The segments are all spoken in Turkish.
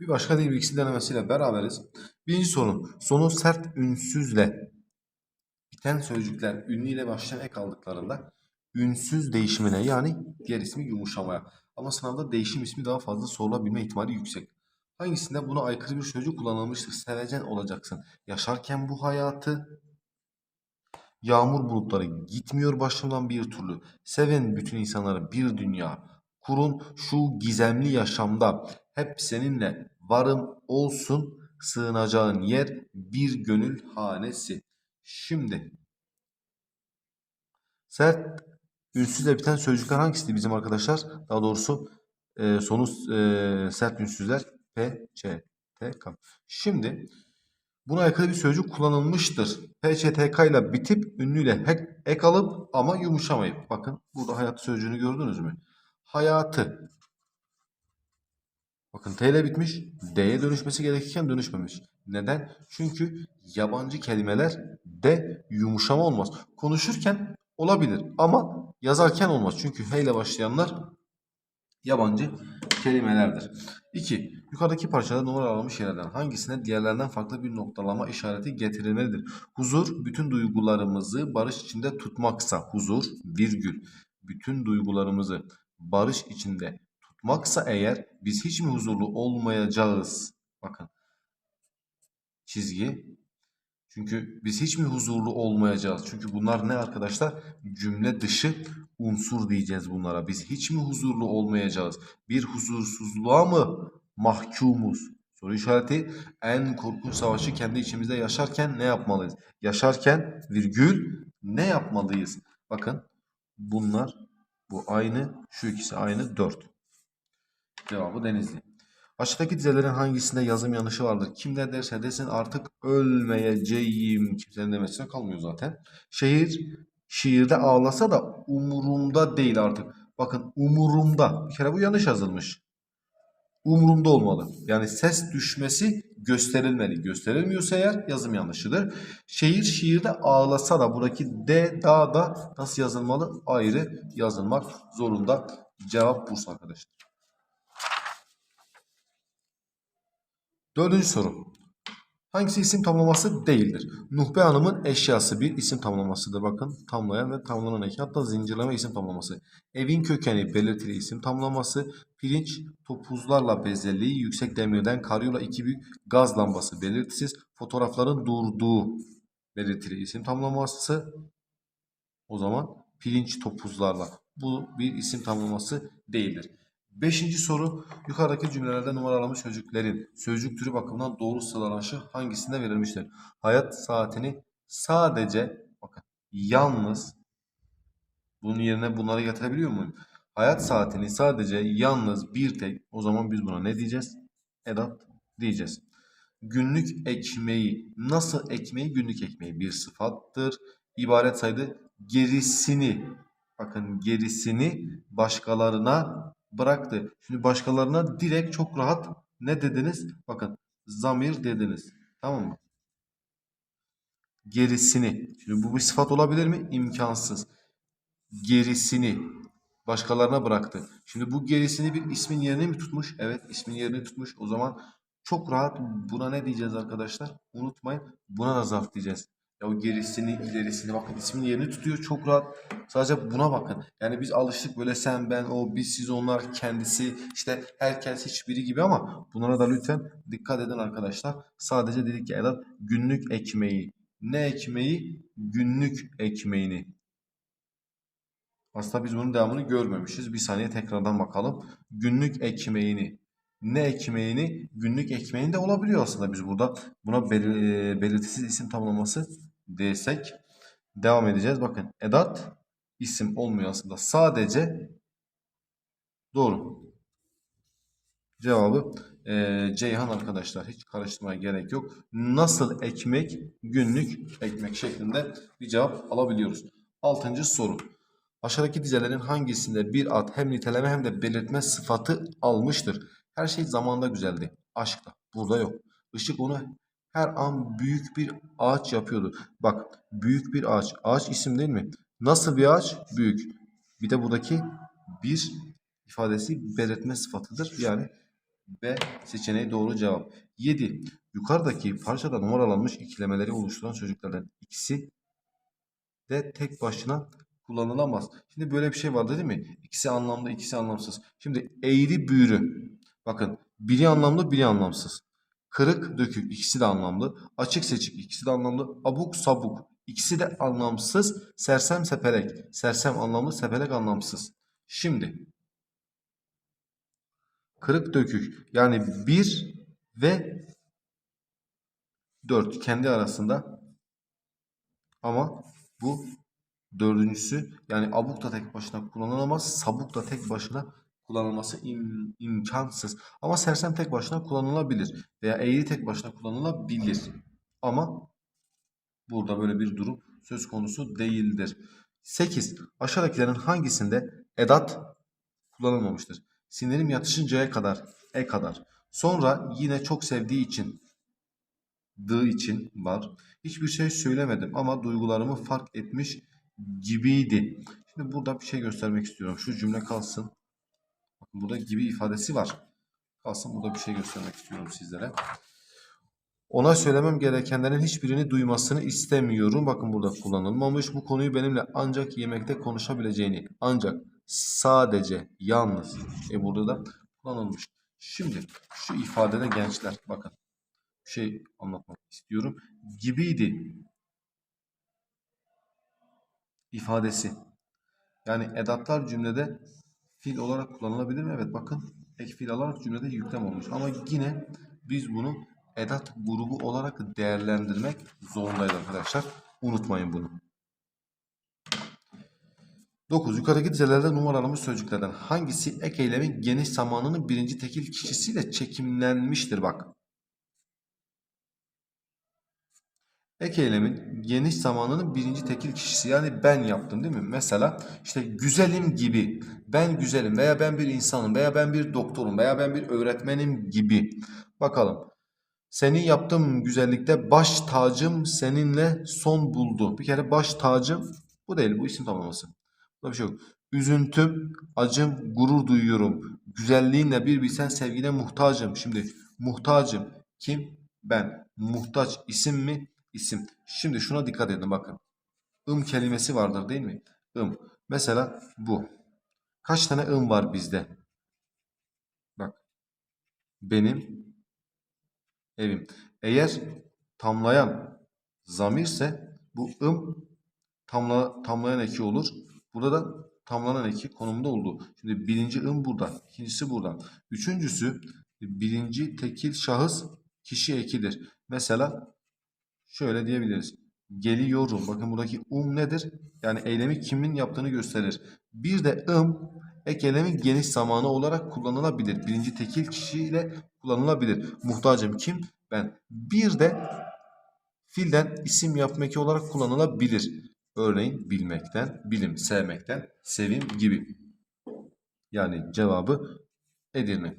Bir başka dil bilgisi denemesiyle beraberiz. Birinci soru. Sonu sert ünsüzle biten sözcükler ünlü ile başlayan ek aldıklarında ünsüz değişimine yani diğer ismi yumuşamaya. Ama sınavda değişim ismi daha fazla sorulabilme ihtimali yüksek. Hangisinde buna aykırı bir sözcük kullanılmıştır? Sevecen olacaksın. Yaşarken bu hayatı Yağmur bulutları gitmiyor başımdan bir türlü. Seven bütün insanları bir dünya. Kurun şu gizemli yaşamda hep seninle varım olsun sığınacağın yer bir gönül hanesi. Şimdi sert ünsüzle biten sözcükler hangisiydi bizim arkadaşlar? Daha doğrusu e, sonu e, sert ünsüzler P, Ç, T, K. Şimdi Buna aykırı bir sözcük kullanılmıştır. PÇTK ile bitip ünlüyle hek, ek alıp ama yumuşamayıp. Bakın burada hayat sözcüğünü gördünüz mü? Hayatı. Bakın T ile bitmiş. D'ye dönüşmesi gerekirken dönüşmemiş. Neden? Çünkü yabancı kelimeler de yumuşama olmaz. Konuşurken olabilir ama yazarken olmaz. Çünkü H ile başlayanlar yabancı kelimelerdir. 2. Yukarıdaki parçada numaralanmış yerlerden hangisine diğerlerinden farklı bir noktalama işareti getirilmelidir? Huzur, bütün duygularımızı barış içinde tutmaksa, huzur, virgül, bütün duygularımızı barış içinde tutmaksa eğer biz hiç mi huzurlu olmayacağız? Bakın, çizgi. Çünkü biz hiç mi huzurlu olmayacağız? Çünkü bunlar ne arkadaşlar? Cümle dışı unsur diyeceğiz bunlara. Biz hiç mi huzurlu olmayacağız? Bir huzursuzluğa mı mahkumuz? Soru işareti en korkunç savaşı kendi içimizde yaşarken ne yapmalıyız? Yaşarken virgül ne yapmalıyız? Bakın bunlar bu aynı şu ikisi aynı 4. Cevabı Denizli. Aşağıdaki dizelerin hangisinde yazım yanlışı vardır? Kim ne derse desin artık ölmeyeceğim. Kimsenin demesine kalmıyor zaten. Şehir şiirde ağlasa da umurumda değil artık. Bakın umurumda. Bir kere bu yanlış yazılmış. Umurumda olmalı. Yani ses düşmesi gösterilmeli. Gösterilmiyorsa eğer yazım yanlışıdır. Şehir şiirde ağlasa da buradaki D da da nasıl yazılmalı? Ayrı yazılmak zorunda. Cevap Bursa arkadaşlar. Dördüncü soru. Hangisi isim tamlaması değildir? Nuhbe Hanım'ın eşyası bir isim tamlamasıdır. Bakın tamlayan ve tamlanan eki. Hatta zincirleme isim tamlaması. Evin kökeni belirtili isim tamlaması. Pirinç topuzlarla bezelliği. Yüksek demirden karyola iki büyük gaz lambası belirtisiz. Fotoğrafların durduğu belirtili isim tamlaması. O zaman pirinç topuzlarla. Bu bir isim tamlaması değildir. Beşinci soru yukarıdaki cümlelerde numaralanmış sözcüklerin sözcük türü bakımından doğru sıralanışı hangisinde verilmiştir? Hayat saatini sadece bakın yalnız bunun yerine bunları getirebiliyor muyum? Hayat saatini sadece yalnız bir tek o zaman biz buna ne diyeceğiz? Edat diyeceğiz. Günlük ekmeği nasıl ekmeği günlük ekmeği bir sıfattır. İbaret saydı gerisini bakın gerisini başkalarına bıraktı. Şimdi başkalarına direkt çok rahat ne dediniz? Bakın zamir dediniz. Tamam mı? Gerisini. Şimdi bu bir sıfat olabilir mi? İmkansız. Gerisini başkalarına bıraktı. Şimdi bu gerisini bir ismin yerine mi tutmuş? Evet ismin yerini tutmuş. O zaman çok rahat buna ne diyeceğiz arkadaşlar? Unutmayın. Buna da zarf diyeceğiz. Ya o gerisini, ilerisini bakın ismin yerini tutuyor çok rahat. Sadece buna bakın. Yani biz alıştık böyle sen, ben, o, biz, siz, onlar, kendisi, işte herkes, hiçbiri gibi ama bunlara da lütfen dikkat edin arkadaşlar. Sadece dedik ki Edat günlük ekmeği. Ne ekmeği? Günlük ekmeğini. Aslında biz bunun devamını görmemişiz. Bir saniye tekrardan bakalım. Günlük ekmeğini. Ne ekmeğini? Günlük ekmeğini de olabiliyor aslında biz burada. Buna belir belirtisiz isim tamlaması desek. Devam edeceğiz. Bakın edat isim olmuyor aslında. Sadece doğru. Cevabı e, Ceyhan arkadaşlar. Hiç karıştırmaya gerek yok. Nasıl ekmek? Günlük ekmek şeklinde bir cevap alabiliyoruz. Altıncı soru. Aşağıdaki dizelerin hangisinde bir ad hem niteleme hem de belirtme sıfatı almıştır? Her şey zamanda güzeldi. Aşkta. Burada yok. Işık onu her an büyük bir ağaç yapıyordu. Bak büyük bir ağaç. Ağaç isim değil mi? Nasıl bir ağaç? Büyük. Bir de buradaki bir ifadesi belirtme sıfatıdır. Yani B seçeneği doğru cevap. 7. Yukarıdaki parçada numaralanmış ikilemeleri oluşturan sözcüklerden ikisi de tek başına kullanılamaz. Şimdi böyle bir şey vardı değil mi? İkisi anlamlı, ikisi anlamsız. Şimdi eğri büğrü. Bakın biri anlamlı, biri anlamsız. Kırık dökük ikisi de anlamlı. Açık seçik ikisi de anlamlı. Abuk sabuk ikisi de anlamsız. Sersem sepelek. Sersem anlamlı, sepelek anlamsız. Şimdi kırık dökük yani 1 ve 4 kendi arasında ama bu dördüncüsü yani abuk da tek başına kullanılamaz. Sabuk da tek başına kullanılması im- imkansız. Ama sersem tek başına kullanılabilir. Veya eğri tek başına kullanılabilir. Ama burada böyle bir durum söz konusu değildir. 8. Aşağıdakilerin hangisinde edat kullanılmamıştır? Sinirim yatışıncaya kadar, e kadar. Sonra yine çok sevdiği için, dığı için var. Hiçbir şey söylemedim ama duygularımı fark etmiş gibiydi. Şimdi burada bir şey göstermek istiyorum. Şu cümle kalsın. Burada gibi ifadesi var. Kalsın burada bir şey göstermek istiyorum sizlere. Ona söylemem gerekenlerin hiçbirini duymasını istemiyorum. Bakın burada kullanılmamış. Bu konuyu benimle ancak yemekte konuşabileceğini, ancak sadece, yalnız. E burada da kullanılmış. Şimdi şu ifadede gençler bakın. Bir şey anlatmak istiyorum. Gibiydi ifadesi. Yani edatlar cümlede fiil olarak kullanılabilir mi? Evet bakın ek fiil olarak cümlede yüklem olmuş. Ama yine biz bunu edat grubu olarak değerlendirmek zorundayız arkadaşlar. Unutmayın bunu. 9. Yukarıdaki dizelerde numaralanmış sözcüklerden hangisi ek eylemin geniş zamanının birinci tekil kişisiyle çekimlenmiştir? Bak. Ek eylemin geniş zamanının birinci tekil kişisi yani ben yaptım değil mi? Mesela işte güzelim gibi, ben güzelim veya ben bir insanım veya ben bir doktorum veya ben bir öğretmenim gibi. Bakalım. Senin yaptığım güzellikte baş tacım seninle son buldu. Bir kere baş tacım bu değil bu isim tamlaması. Burada bir şey yok. Üzüntüm, acım, gurur duyuyorum. Güzelliğinle bir bilsen sevgine muhtacım. Şimdi muhtacım kim? Ben. Muhtaç isim mi? İsim. Şimdi şuna dikkat edin bakın. ım kelimesi vardır değil mi? ım. Mesela bu. Kaç tane ım var bizde? Bak. Benim evim. Eğer tamlayan zamirse bu ım tamla, tamlayan eki olur. Burada da tamlanan eki konumda oldu. Şimdi birinci ım burada. ikincisi burada. Üçüncüsü birinci tekil şahıs kişi ekidir. Mesela şöyle diyebiliriz. Geliyorum. Bakın buradaki um nedir? Yani eylemi kimin yaptığını gösterir. Bir de ım ek eylemin geniş zamanı olarak kullanılabilir. Birinci tekil kişiyle kullanılabilir. Muhtacım kim? Ben. Bir de fiilden isim yapma eki olarak kullanılabilir. Örneğin bilmekten, bilim, sevmekten, sevim gibi. Yani cevabı Edirne.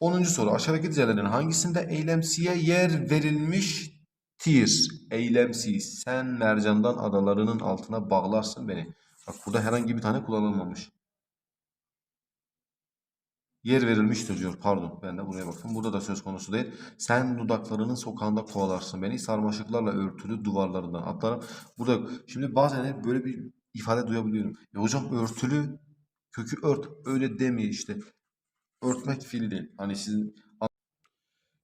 10. soru. Aşağıdaki dizelerin hangisinde eylemsiye yer verilmiştir? Eylemsi. Sen mercandan adalarının altına bağlarsın beni. Bak burada herhangi bir tane kullanılmamış. Yer verilmiştir diyor. Pardon ben de buraya bakın. Burada da söz konusu değil. Sen dudaklarının sokağında kovalarsın beni. Sarmaşıklarla örtülü duvarlarından atlarım. Burada. Şimdi bazen hep böyle bir ifade duyabiliyorum. Ya hocam örtülü kökü ört. Öyle demiyor işte. Örtmek fiili değil. Hani sizin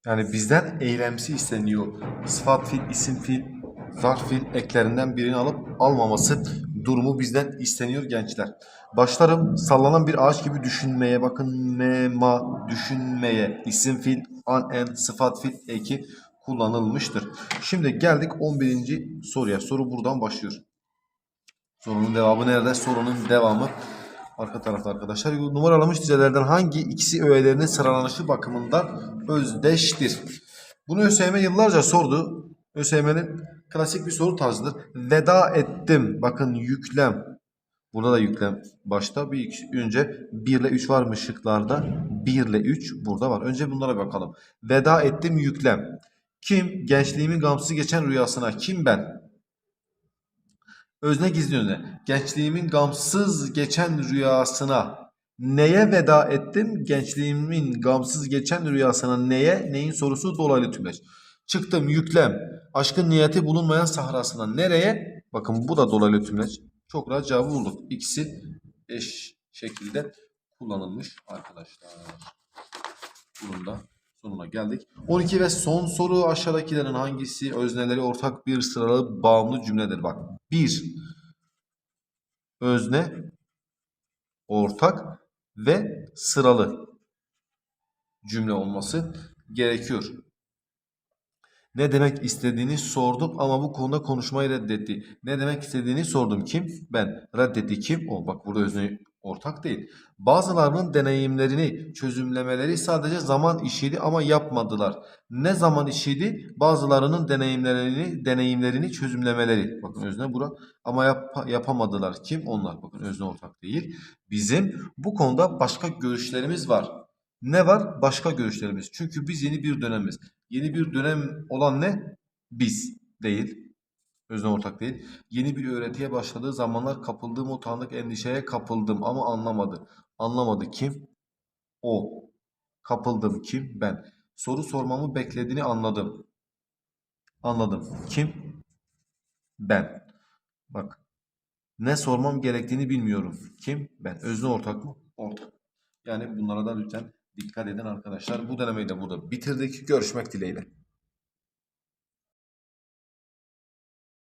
yani bizden eylemsi isteniyor. Sıfat fiil, isim fiil, zarf fiil eklerinden birini alıp almaması durumu bizden isteniyor gençler. Başlarım sallanan bir ağaç gibi düşünmeye. Bakın mema düşünmeye. isim fiil, an, en, sıfat fiil eki kullanılmıştır. Şimdi geldik 11. soruya. Soru buradan başlıyor. Sorunun devamı nerede? Sorunun devamı arka tarafta arkadaşlar. Numaralamış dizelerden hangi ikisi öğelerinin sıralanışı bakımından özdeştir? Bunu ÖSYM yıllarca sordu. ÖSYM'nin klasik bir soru tarzıdır. Veda ettim. Bakın yüklem. Burada da yüklem başta. Bir önce 1 ile 3 var mı şıklarda? 1 ile 3 burada var. Önce bunlara bakalım. Veda ettim yüklem. Kim? Gençliğimin gamsız geçen rüyasına. Kim ben? Özne gizli özne. Gençliğimin gamsız geçen rüyasına. Neye veda ettim? Gençliğimin gamsız geçen rüyasına neye? Neyin sorusu dolaylı tümleç. Çıktım yüklem. Aşkın niyeti bulunmayan sahrasına nereye? Bakın bu da dolaylı tümleç. Çok rahat cevabı bulduk. İkisi eş şekilde kullanılmış arkadaşlar. Bunun da sonuna geldik. 12 ve son soru aşağıdakilerin hangisi özneleri ortak bir sıralı bağımlı cümledir? Bak 1 özne ortak ve sıralı cümle olması gerekiyor. Ne demek istediğini sordum ama bu konuda konuşmayı reddetti. Ne demek istediğini sordum. Kim? Ben. Reddetti kim? O. Bak burada özne ortak değil. Bazılarının deneyimlerini çözümlemeleri sadece zaman işiydi ama yapmadılar. Ne zaman işiydi? Bazılarının deneyimlerini deneyimlerini çözümlemeleri. Bakın özne bura ama yap- yapamadılar. Kim? Onlar. Bakın özne ortak değil. Bizim bu konuda başka görüşlerimiz var. Ne var? Başka görüşlerimiz. Çünkü biz yeni bir dönemiz. Yeni bir dönem olan ne? Biz değil. Özne ortak değil. Yeni bir öğretiye başladığı zamanlar kapıldığım utandık endişeye kapıldım ama anlamadı. Anlamadı kim? O. Kapıldım kim? Ben. Soru sormamı beklediğini anladım. Anladım. Kim? Ben. Bak. Ne sormam gerektiğini bilmiyorum. Kim? Ben. Özne ortak mı? Ortak. Yani bunlara da lütfen dikkat edin arkadaşlar. Bu denemeyi de burada bitirdik. Görüşmek dileğiyle.